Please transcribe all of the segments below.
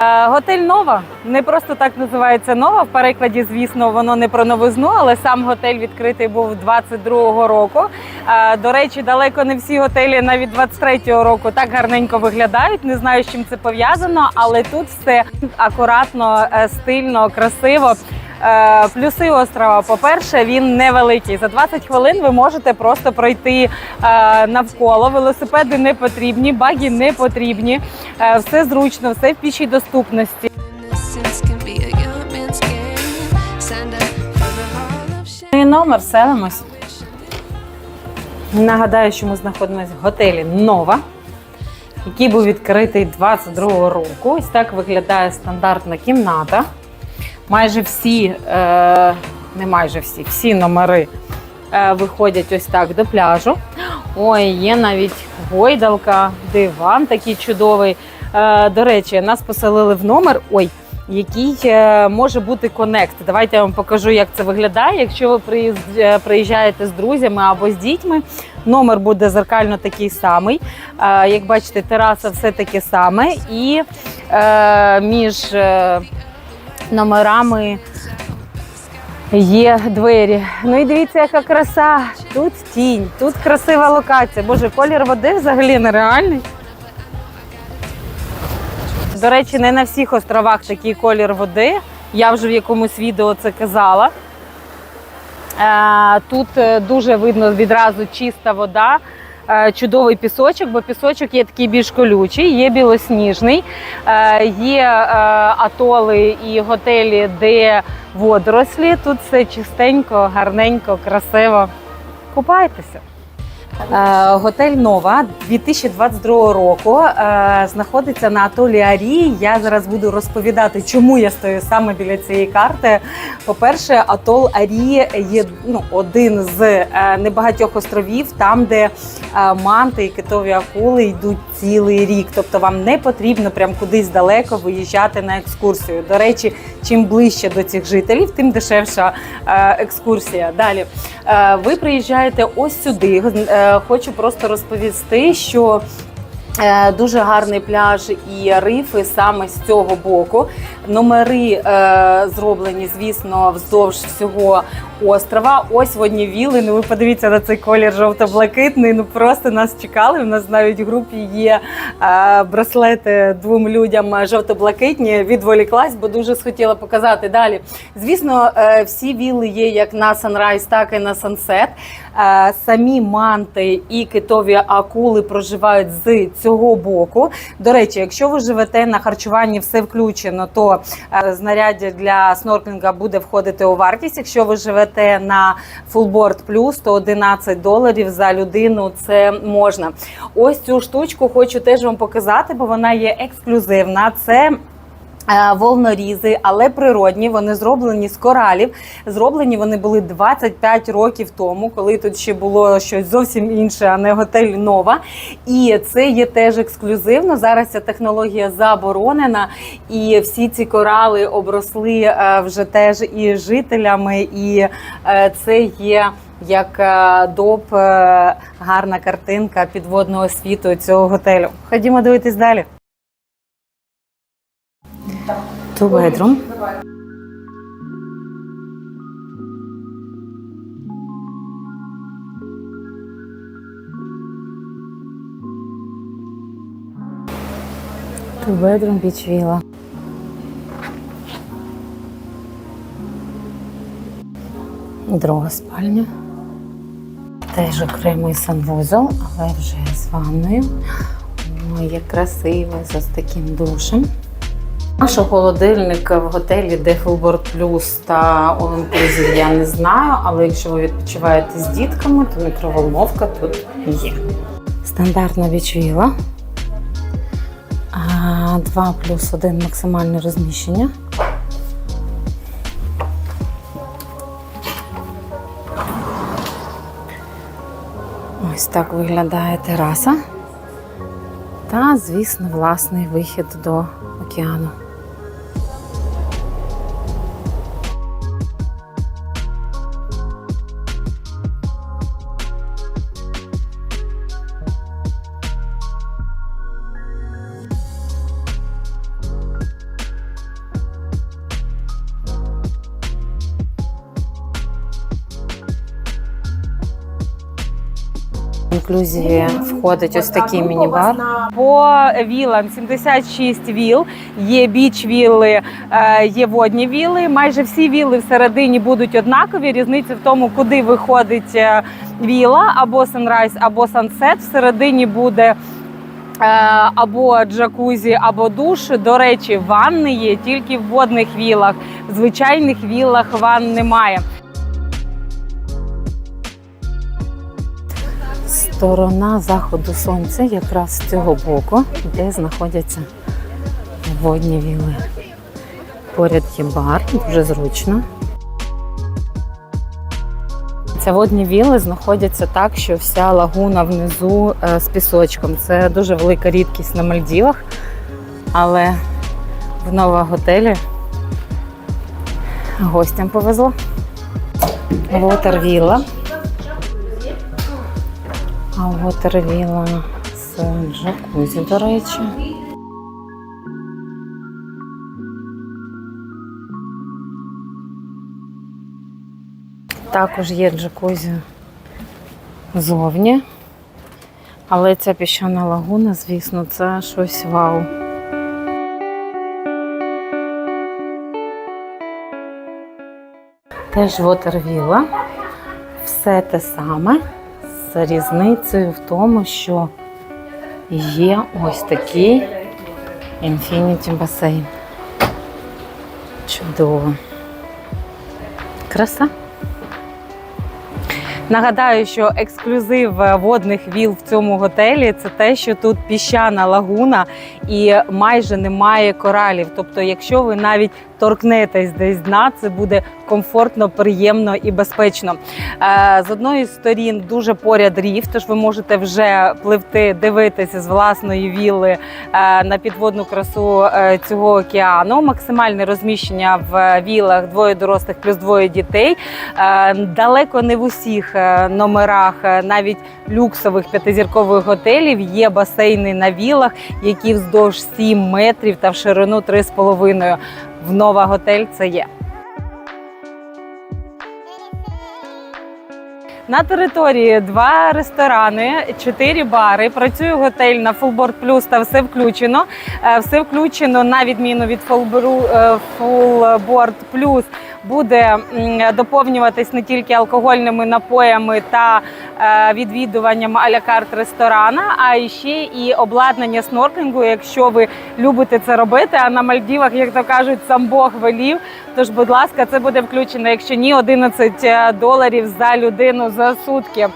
Е, Готель Нова не просто так називається Нова. В перекладі, звісно, воно не про новизну, але сам готель відкритий був 22-го року. Е, До речі, далеко не всі готелі навіть 23-го року так гарненько виглядають. Не знаю, з чим це пов'язано, але тут все акуратно, е, стильно, красиво. Е, Плюси острова, по-перше, він невеликий. За 20 хвилин ви можете просто пройти е, навколо. Велосипеди не потрібні, баги не потрібні. Е, Все зручно, все в пішій доступності. І номер селимось. Нагадаю, що ми знаходимося в готелі Нова, який був відкритий 22-го року. Ось так виглядає стандартна кімната. Майже всі, е, не майже всі, всі номери е, виходять ось так до пляжу. Ой, є навіть гойдалка, диван такий чудовий. Е, до речі, нас поселили в номер. Ой, який е, може бути конект. Давайте я вам покажу, як це виглядає. Якщо ви е, приїжджаєте з друзями або з дітьми, номер буде зеркально такий самий. Е, Як бачите, тераса все таке саме, і е, між е, номерами є двері. Ну і дивіться, яка краса. Тут тінь, тут красива локація. Боже, колір води взагалі нереальний. До речі, не на всіх островах такий колір води. Я вже в якомусь відео це казала. Е, Тут е, дуже видно відразу чиста вода, чудовий пісочок, бо пісочок є такий більш колючий, є білосніжний, е, є е, атоли і готелі, де водорослі. Тут все чистенько, гарненько, красиво. Купайтеся. Е, Готель Нова 2022 року е, знаходиться на атолі Арії. Я зараз буду розповідати, чому я стою саме біля цієї карти. По-перше, атол Арії є ну, один з е, небагатьох островів, там, де е, манти і китові акули йдуть цілий рік. Тобто вам не потрібно прям кудись далеко виїжджати на екскурсію. До речі, чим ближче до цих жителів, тим дешевша е, екскурсія. Далі ви приїжджаєте ось сюди. Хочу просто розповісти, що. Е, Дуже гарний пляж і рифи саме з цього боку. Номери е, зроблені, звісно, вздовж всього острова. Ось водні віли. Ну ви подивіться на цей колір жовто-блакитний. Ну просто нас чекали. У нас навіть в групі є е, браслети двом людям жовто-блакитні. Відволіклась, бо дуже схотіла показати далі. Звісно, е, всі віли є як на Sunrise, так і на Sunset. Е, Самі манти і китові акули проживають з цього боку. До речі, якщо ви живете на харчуванні, все включено, то е, знаряддя для снорклінга буде входити у вартість. Якщо ви живете на Fullboard Plus, то 11 доларів за людину це можна. Ось цю штучку хочу теж вам показати, бо вона є ексклюзивна. Це Волнорізи, але природні, вони зроблені з коралів. Зроблені вони були 25 років тому, коли тут ще було щось зовсім інше, а не готель Нова. І це є теж ексклюзивно. Зараз ця технологія заборонена, і всі ці корали обросли е, вже теж і жителями, і е, це є. Як е, доп е, гарна картинка підводного світу цього готелю. Ходімо дивитись далі. Two bedroom. Two bedroom beach villa. Друга спальня. Теж окремий санвузол, але вже з ванною. Ой, як красиво, з таким душем. Наш холодильник в готелі Дефілборд Плюс та All-Inclusive я не знаю, але якщо ви відпочиваєте з дітками, то мікроволновка тут є. Стандартна вічвіла. 2 плюс 1 максимальне розміщення. Ось так виглядає тераса. Та, звісно, власний вихід до океану. Ексклюзії входить ось такий міні-бар. По вілам 76 віл. Є біч вілли, е, є водні віли. Майже всі віли всередині будуть однакові. Різниця в тому, куди виходить е, віла, або санрайз, або сансет. Всередині буде. е, Або джакузі, або душ. До речі, ванни є тільки в водних вілах. В звичайних вілах ванн немає. Сторона заходу сонця якраз з цього боку, де знаходяться водні віли. Поряд є бар, дуже зручно. Ці водні віли знаходяться так, що вся лагуна внизу е, з пісочком. Це дуже велика рідкість на Мальдівах, але в нова готелі гостям повезло. Вотервілла. А вотервіла з джакузі, до речі. Також є джакузі зовні. Але ця піщана лагуна, звісно, це щось вау. Теж вотервіла. Все те саме з різницею в тому, що є ось такий інфініті басейн. Чудово. Краса. Нагадаю, що ексклюзив е, водних віл в цьому готелі це те, що тут піщана лагуна і майже немає коралів. Тобто, якщо ви навіть торкнетесь десь дна, це буде комфортно, приємно і безпечно. Е, З одної сторін дуже поряд ріф, тож ви можете вже пливти, дивитися з власної вілли е, на підводну красу е, цього океану. Максимальне розміщення в вілах двоє дорослих плюс двоє дітей. Далеко не в усіх номерах, навіть люксових п'ятизіркових готелів, є басейни на вілах, які вздовж 7 метрів та в ширину 3,5. В Нова готель це є. На території два ресторани, чотири бари. Працює готель на Фулборд Плюс та все включено. Е, Все включено на відміну від Фулборд Плюс. Plus буде доповнюватись не тільки алкогольними напоями та е, відвідуванням а-ля карт ресторана, а ще і обладнання снорклінгу, якщо ви любите це робити. А на Мальдівах, як то кажуть, сам Бог велів. Тож, будь ласка, це буде включено. Якщо ні, 11 доларів за людину за сутки.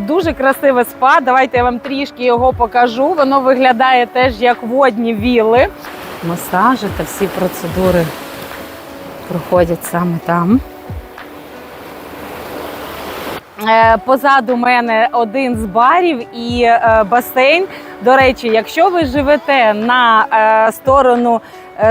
Дуже красиве спа. Давайте я вам трішки його покажу. Воно виглядає теж як водні віли. Масажі та всі процедури проходять саме там. Е, Позаду мене один з барів і е, басейн. До речі, якщо ви живете на е, сторону е,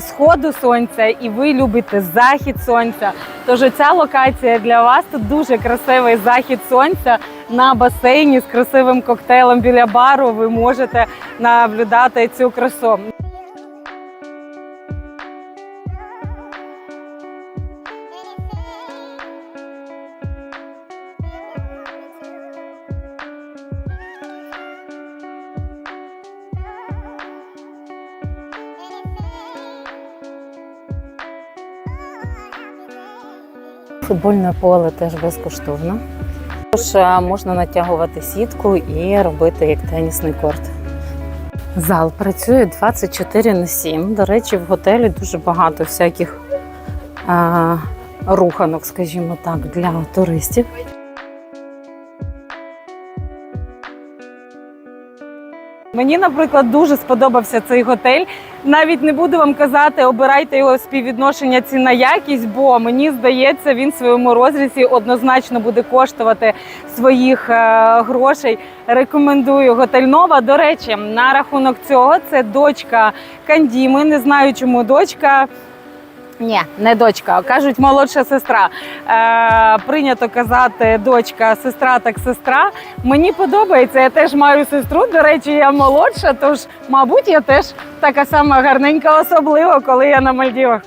сходу сонця і ви любите захід сонця, Тож ця локація для вас тут дуже красивий захід сонця на басейні з красивим коктейлем біля бару. Ви можете наблюдати цю красу. Футбольне поле теж безкоштовно. Тож е, можна натягувати сітку і робити як тенісний корт. Зал працює 24 на 7. До речі, в готелі дуже багато всяких а, руханок, скажімо так, для туристів. Мені, наприклад, дуже сподобався цей готель. Навіть не буду вам казати, обирайте його співвідношення ціна якість, бо мені здається, він в своєму розрізі однозначно буде коштувати своїх е, грошей. Рекомендую готель Нова. До речі, на рахунок цього це дочка Кандіми. Не знаю, чому дочка. Ні, не дочка, кажуть молодша сестра. Е, прийнято казати дочка, сестра так сестра. Мені подобається. Я теж маю сестру. До речі, я молодша, тож, мабуть, я теж така сама гарненька, особливо, коли я на Мальдівах.